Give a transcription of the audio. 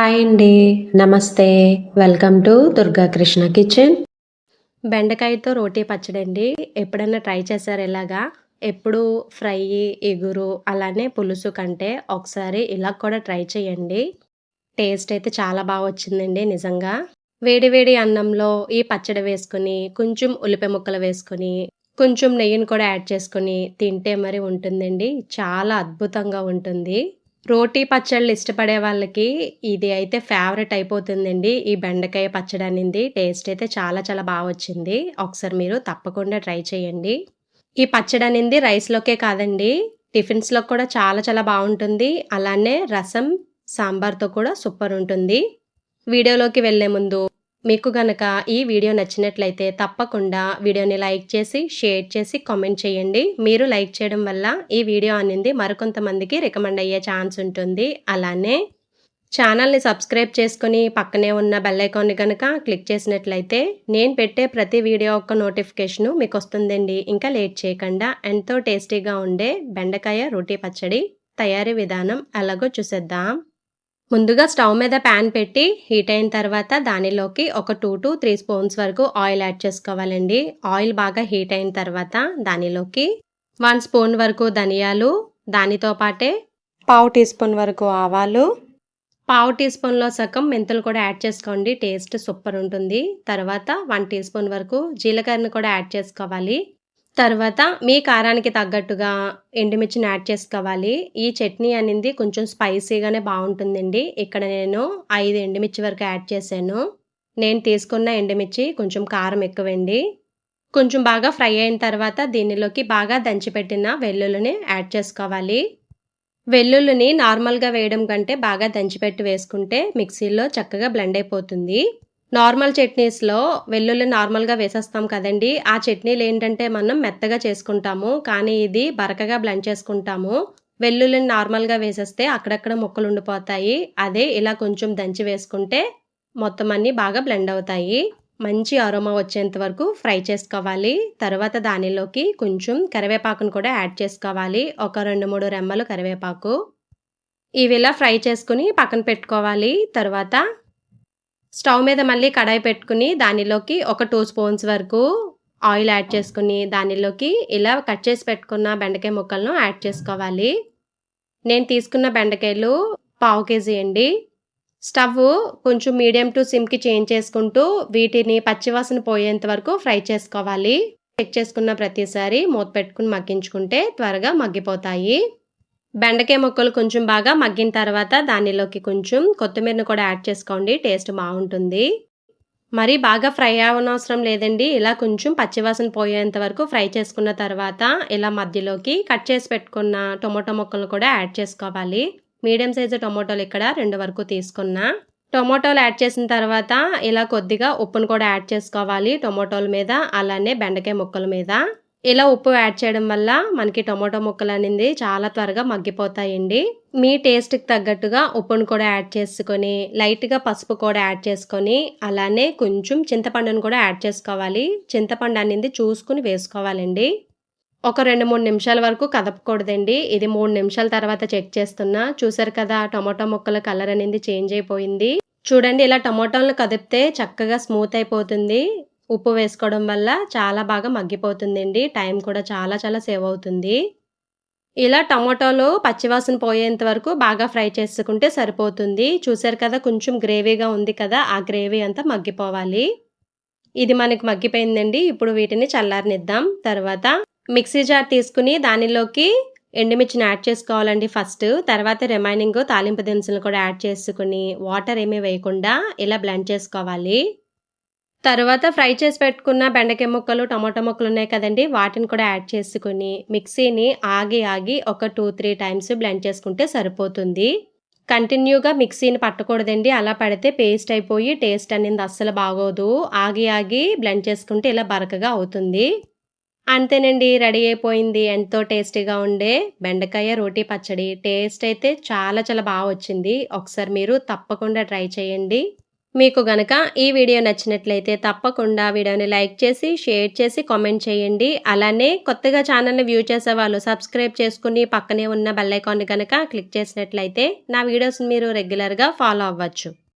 Hi అండి. నమస్తే. Welcome to Durga Krishna kitchen. బెండకాయతో రోటీ పచ్చడి అండి ఎప్పుడైనా ట్రై చేశారు ఇలాగా? ఎప్పుడు ఫ్రై ఎగురు అలానే పులుసు కంటే ఒకసారి ఇలా కూడా ట్రై చేయండి. టేస్ట్ అయితే చాలా బాగా వచ్చిందండి నిజంగా. వేడివేడి అన్నంలో ఈ పచ్చడి వేసుకుని కొంచెం ఉల్లిపాయ ముక్కలు వేసుకుని కొంచెం నెయ్యిని కూడా యాడ్ చేసుకొని తింటే మరి ఉంటుందండి. చాలా అద్భుతంగా ఉంటుంది. రోటీ పచ్చళ్ళు ఇష్టపడే వాళ్ళకి ఇది అయితే ఫేవరెట్ అయిపోతుందండి. ఈ బెండకాయ పచ్చడి అనేది. టేస్ట్ అయితే చాలా చాలా బాగా వచ్చింది. ఒకసారి మీరు తప్పకుండా ట్రై చేయండి. ఈ పచ్చడి అనేది రైస్లోకే కాదండి. టిఫిన్స్లో కూడా చాలా చాలా బాగుంటుంది. అలానే రసం సాంబార్తో కూడా సూపర్ ఉంటుంది. వీడియోలోకి వెళ్ళే ముందు మీకు గనక ఈ వీడియో నచ్చినట్లయితే తప్పకుండా వీడియోని లైక్ చేసి షేర్ చేసి కామెంట్ చేయండి. మీరు లైక్ చేయడం వల్ల ఈ వీడియో అనేది మరికొంతమందికి రికమెండ్ అయ్యే ఛాన్స్ ఉంటుంది. అలానే ఛానల్ని సబ్స్క్రైబ్ చేసుకుని పక్కనే ఉన్న బెల్ ఐకాన్ని కనుక క్లిక్ చేసినట్లయితే నేను పెట్టే ప్రతి వీడియో యొక్క నోటిఫికేషను మీకు వస్తుందండి. ఇంకా లేట్ చేయకుండా ఎంతో టేస్టీగా ఉండే బెండకాయ రోటీ పచ్చడి తయారీ విధానం ఎలాగో చూసేద్దాం. ముందుగా స్టవ్ మీద ప్యాన్ పెట్టి హీట్ అయిన తర్వాత దానిలోకి ఒక టూ టు త్రీ స్పూన్స్ వరకు ఆయిల్ యాడ్ చేసుకోవాలండి. ఆయిల్ బాగా హీట్ అయిన తర్వాత దానిలోకి వన్ స్పూన్ వరకు ధనియాలు దానితో పాటే పావు టీ స్పూన్ వరకు ఆవాలు పావు టీ స్పూన్లో సగం మెంతులు కూడా యాడ్ చేసుకోండి టేస్ట్ సూపర్ ఉంటుంది. తర్వాత వన్ టీ స్పూన్ వరకు జీలకర్రను కూడా యాడ్ చేసుకోవాలి. తర్వాత మీ కారానికి తగ్గట్టుగా ఎండుమిర్చిని యాడ్ చేసుకోవాలి. ఈ చట్నీ అనేది కొంచెం స్పైసీగానే బాగుంటుందండి. ఇక్కడ నేను ఐదు ఎండుమిర్చి వరకు యాడ్ చేశాను. నేను తీసుకున్న ఎండుమిర్చి కొంచెం కారం ఎక్కువండి. కొంచెం బాగా ఫ్రై అయిన తర్వాత దీనిలోకి బాగా దంచిపెట్టిన వెల్లుల్లిని యాడ్ చేసుకోవాలి. వెల్లుల్లిని నార్మల్గా వేయడం కంటే బాగా దంచిపెట్టి వేసుకుంటే మిక్సీలో చక్కగా బ్లెండ్ అయిపోతుంది. నార్మల్ చట్నీస్లో వెల్లుల్లి నార్మల్గా వేసేస్తాం కదండి. ఆ చట్నీలు ఏంటంటే మనం మెత్తగా చేసుకుంటాము కానీ ఇది బరకగా బ్లెండ్ చేసుకుంటాము. వెల్లుల్లిని నార్మల్గా వేసేస్తే అక్కడక్కడ ముక్కలు ఉండిపోతాయి. అదే ఇలా కొంచెం దంచి వేసుకుంటే మొత్తం అన్నీ బాగా బ్లెండ్ అవుతాయి. మంచి అరోమా వచ్చేంత వరకు ఫ్రై చేసుకోవాలి. తర్వాత దానిలోకి కొంచెం కరివేపాకును కూడా యాడ్ చేసుకోవాలి. ఒక రెండు మూడు రెమ్మలు కరివేపాకు. ఇవి ఇలా ఫ్రై చేసుకుని పక్కన పెట్టుకోవాలి. తర్వాత స్టవ్ మీద మళ్ళీ కడాయి పెట్టుకుని దానిలోకి ఒక టూ స్పూన్స్ వరకు ఆయిల్ యాడ్ చేసుకుని దానిలోకి ఇలా కట్ చేసి పెట్టుకున్న బెండకాయ ముక్కలను యాడ్ చేసుకోవాలి. నేను తీసుకున్న బెండకాయలు పావు కేజీ అండి. స్టవ్ కొంచెం మీడియం టు సిమ్కి చేంజ్ చేసుకుంటూ వీటిని పచ్చివాసన పోయేంత వరకు ఫ్రై చేసుకోవాలి. చెక్ చేసుకున్న ప్రతిసారి మూత పెట్టుకుని మగ్గించుకుంటే త్వరగా మగ్గిపోతాయి. బెండకాయ ముక్కలు కొంచెం బాగా మగ్గిన తర్వాత దానిలోకి కొంచెం కొత్తిమీరను కూడా యాడ్ చేసుకోండి టేస్ట్ బాగుంటుంది. మరి బాగా ఫ్రై అవ్వనవసరం లేదండి ఇలా కొంచెం పచ్చివాసన పోయేంత వరకు ఫ్రై చేసుకున్న తర్వాత ఇలా మధ్యలోకి కట్ చేసి పెట్టుకున్న టొమాటో ముక్కలను కూడా యాడ్ చేసుకోవాలి. మీడియం సైజు టొమాటోలు ఇక్కడ రెండు వరకు తీసుకున్నా. టొమాటోలు యాడ్ చేసిన తర్వాత ఇలా కొద్దిగా ఉప్పును కూడా యాడ్ చేసుకోవాలి టొమాటోల మీద అలానే బెండకాయ ముక్కల మీద. ఇలా ఉప్పు యాడ్ చేయడం వల్ల మనకి టొమాటో ముక్కలు అనేది చాలా త్వరగా మగ్గిపోతాయండి. మీ టేస్ట్కి తగ్గట్టుగా ఉప్పును కూడా యాడ్ చేసుకొని లైట్గా పసుపు కూడా యాడ్ చేసుకొని అలానే కొంచెం చింతపండును కూడా యాడ్ చేసుకోవాలి. చింతపండు అనేది చూసుకుని వేసుకోవాలండి. ఒక రెండు మూడు నిమిషాల వరకు కదపకూడదండి. ఇది మూడు నిమిషాల తర్వాత చెక్ చేస్తున్నా. చూసారు కదా టొమాటో ముక్కల కలర్ అనేది చేంజ్ అయిపోయింది. చూడండి ఇలా టొమాటోలను కదిపితే చక్కగా స్మూత్ అయిపోతుంది. ఉప్పు వేసుకోవడం వల్ల చాలా బాగా మగ్గిపోతుందండి. టైం కూడా చాలా చాలా సేవ్ అవుతుంది. ఇలా టమాటోలు పచ్చివాసన పోయేంత వరకు బాగా ఫ్రై చేసుకుంటే సరిపోతుంది. చూసారు కదా కొంచెం గ్రేవీగా ఉంది కదా ఆ గ్రేవీ అంతా మగ్గిపోవాలి. ఇది మనకి మగ్గిపోయిందండి. ఇప్పుడు వీటిని చల్లారనిద్దాం. తర్వాత మిక్సీ జార్ తీసుకుని దానిలోకి ఎండుమిర్చిని యాడ్ చేసుకోవాలండి ఫస్ట్. తర్వాత రిమైనింగ్ తాలింపు దినుసులు కూడా యాడ్ చేసుకుని వాటర్ ఏమీ వేయకుండా ఇలా బ్లెండ్ చేసుకోవాలి. తర్వాత ఫ్రై చేసి పెట్టుకున్న బెండకాయ ముక్కలు టమాటో ముక్కలు ఉన్నాయి కదండి. వాటిని కూడా యాడ్ చేసుకుని మిక్సీని ఆగి ఆగి ఒక టూ త్రీ టైమ్స్ బ్లెండ్ చేసుకుంటే సరిపోతుంది. కంటిన్యూగా మిక్సీని పట్టకూడదండి. అలా పడితే పేస్ట్ అయిపోయి టేస్ట్ అనేది అస్సలు బాగోదు. ఆగి ఆగి బ్లెండ్ చేసుకుంటే ఇలా బరకగా అవుతుంది. అంతేనండి. రెడీ అయిపోయింది. ఎంతో టేస్టీగా ఉండే బెండకాయ రోటీ పచ్చడి. టేస్ట్ అయితే చాలా చాలా బాగా వచ్చింది. ఒకసారి మీరు తప్పకుండా ట్రై చేయండి. మీకు గనక ఈ వీడియో నచ్చినట్లయితే తప్పకుండా వీడియోని లైక్ చేసి షేర్ చేసి కామెంట్ చేయండి. అలానే కొత్తగా ఛానల్ని వ్యూ చేసే వాళ్ళు సబ్స్క్రైబ్ చేసుకుని పక్కనే ఉన్న బెల్లైకాన్ని కనుక క్లిక్ చేసినట్లయితే నా వీడియోస్ని మీరు రెగ్యులర్గా ఫాలో అవ్వచ్చు.